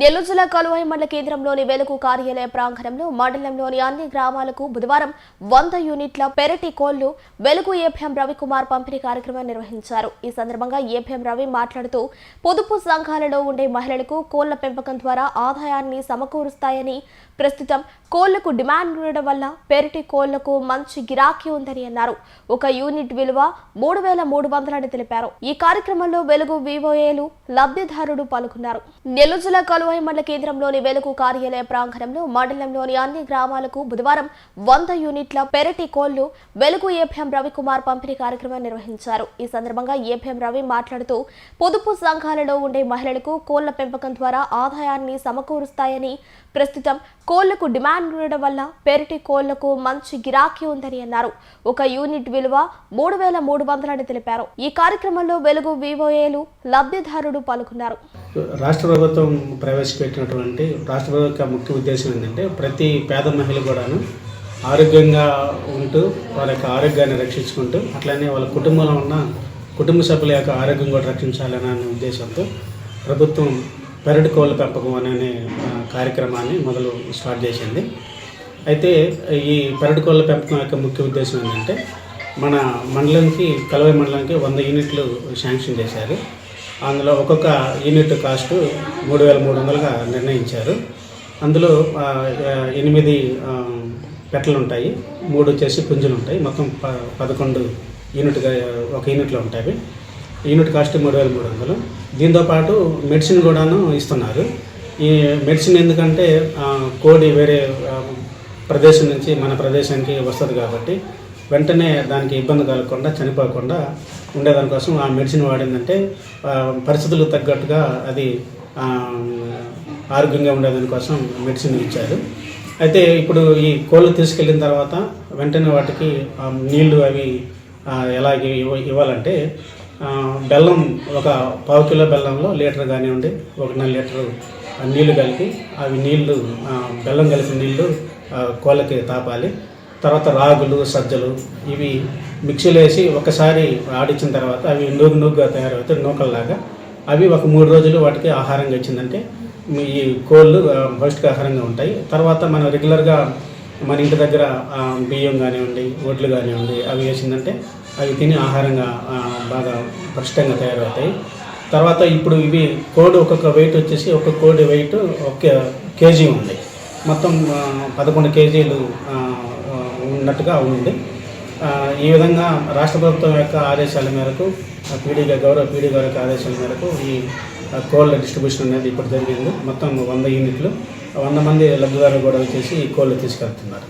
నెల్లూరు జిల్లా కలువాయి మండల కేంద్రంలోని వెలుగు కార్యాలయ ప్రాంగణంలో మండలంలోని అన్ని గ్రామాలకు బుధవారం వంద యూనిట్ల పెరటి కోళ్ళు వెలుగు ఏపీఎం రవికుమార్ పంపిణీ కార్యక్రమం నిర్వహించారు. ఈ సందర్భంగా ఏపీఎం రవి మాట్లాడుతూ పొదుపు సంఘాలలో ఉండే మహిళలకు కోళ్ళ పెంపకం ద్వారా ఆదాయాన్ని సమకూరుస్తాయని ప్రస్తుతం కోళ్ళకు డిమాండ్ ఉండడం వల్ల పెరటి కోళ్ళకు మంచి గిరాకీ ఉందని అన్నారు. ఒక యూనిట్ విలువ మూడు వేల మూడు వందలని తెలిపారు. ఈ కార్యక్రమంలో వెలుగు వివోఏలు లబ్ధిదారుడు పాల్గొన్నారు. నెల్లూరు జిల్లా కలువాయి మండల కేంద్రంలోని వెలుగు కార్యాలయ ప్రాంగణంలో మండలంలోని అన్ని గ్రామాలకు బుధవారం వంద యూనిట్ల పెరటి కోళ్ళు వెలుగు ఏపీఎం రవికుమార్ పంపిణీ కార్యక్రమం నిర్వహించారు. ఈ సందర్భంగా ఏపీఎం రవి మాట్లాడుతూ పొదుపు సంఘాలలో ఉండే మహిళలకు కోళ్ళ పెంపకం ద్వారా ఆదాయాన్ని సమకూరుస్తాయని ప్రస్తుతం కోళ్ళకు డిమాండ్ ఉండడం వల్ల పెరటి కోళ్ళకు మంచి గిరాకీ ఉందని అన్నారు. ఒక యూనిట్ విలువ మూడు వేల మూడు వందలని తెలిపారు. ఈ కార్యక్రమంలో వెలుగు వివోఏలు లబ్ధిదారుడు పాల్గొన్నారు. రాష్ట్ర ప్రభుత్వం ప్రవేశపెట్టినటువంటి రాష్ట్ర ప్రభుత్వ ముఖ్య ఉద్దేశం ఏంటంటే ప్రతి పేద మహిళ కూడాను ఆరోగ్యంగా ఉంటూ వారి యొక్క ఆరోగ్యాన్ని రక్షించుకుంటూ అట్లనే వాళ్ళ కుటుంబంలో ఉన్న కుటుంబ సభ్యుల యొక్క ఆరోగ్యం కూడా రక్షించాలనే ఉద్దేశంతో ప్రభుత్వం పెరటి కోళ్ళ పెంపకం అనే కార్యక్రమాన్ని మొదలు స్టార్ట్ చేసింది. అయితే ఈ పెరటి కోళ్ళ పెంపకం యొక్క ముఖ్య ఉద్దేశం ఏంటంటే మన మండలంకి కలవై మండలానికి వంద యూనిట్లు శాంక్షన్ చేశారు. అందులో ఒక్కొక్క యూనిట్ కాస్ట్ మూడు వేల మూడు వందలుగా నిర్ణయించారు అందులో ఎనిమిది పెట్టలు ఉంటాయి మూడు వచ్చేసి పుంజులు ఉంటాయి మొత్తం ప పదకొండు యూనిట్గా ఒక యూనిట్లో ఉంటాయి. యూనిట్ కాస్ట్ మూడు వేల మూడు వందలు దీంతో పాటు మెడిసిన్ కూడాను ఇస్తున్నారు. ఈ మెడిసిన్ ఎందుకంటే కోడి వేరే ప్రదేశం నుంచి మన ప్రదేశానికి వస్తుంది కాబట్టి వెంటనే దానికి ఇబ్బంది కలగకుండా చనిపోకుండా ఉండేదానికోసం ఆ మెడిసిన్ వాడిందంటే పరిస్థితులకు తగ్గట్టుగా అది ఆరోగ్యంగా ఉండేదానికోసం మెడిసిన్ ఇచ్చారు. అయితే ఇప్పుడు ఈ కోళ్ళు తీసుకెళ్ళిన తర్వాత వెంటనే వాటికి నీళ్ళు అవి ఎలాగే ఎలా ఇవ్వ ఇవ్వాలంటే బెల్లం ఒక పావు కిలో బెల్లంలో లీటర్ కానివ్వండి ఒకటిన్నర లీటర్ నీళ్ళు కలిపి అవి నీళ్ళు బెల్లం కలిపిన నీళ్ళు కోళ్ళకి తాపాలి. తర్వాత రాగులు సజ్జలు ఇవి మిక్సీలో వేసి ఒకసారి ఆడించిన తర్వాత అవి నూగు నూగుగా తయారవుతాయి నూకల్లాగా. అవి ఒక మూడు రోజులు వాటికి ఆహారంగా ఇచ్చిందంటే మీ ఈ కోళ్ళు పౌష్టికాహారంగా ఉంటాయి. తర్వాత మనం రెగ్యులర్గా మన ఇంటి దగ్గర బియ్యం కానివ్వండి వడ్లు కానివ్వండి అవి వేసిందంటే అవి తిని ఆహారంగా బాగా పటిష్టంగా తయారవుతాయి. తర్వాత ఇప్పుడు ఇవి కోడి ఒక్కొక్క వెయిట్ వచ్చేసి ఒక్కొక్క కోడి వెయిట్ ఒక కేజీ ఉంది. మొత్తం పదకొండు కేజీలు ఉన్నట్టుగా ఉంది ఈ విధంగా రాష్ట్ర ప్రభుత్వం యొక్క ఆదేశాల మేరకు పీడీ గౌరవ పీడీ గారి యొక్క ఆదేశాల మేరకు ఈ కోళ్ళ డిస్ట్రిబ్యూషన్ అనేది ఇప్పుడు జరిగింది. మొత్తం వంద యూనిట్లు వంద మంది లబ్ధిదారులు కూడా వచ్చేసి ఈ కోళ్ళు తీసుకెళ్తున్నారు.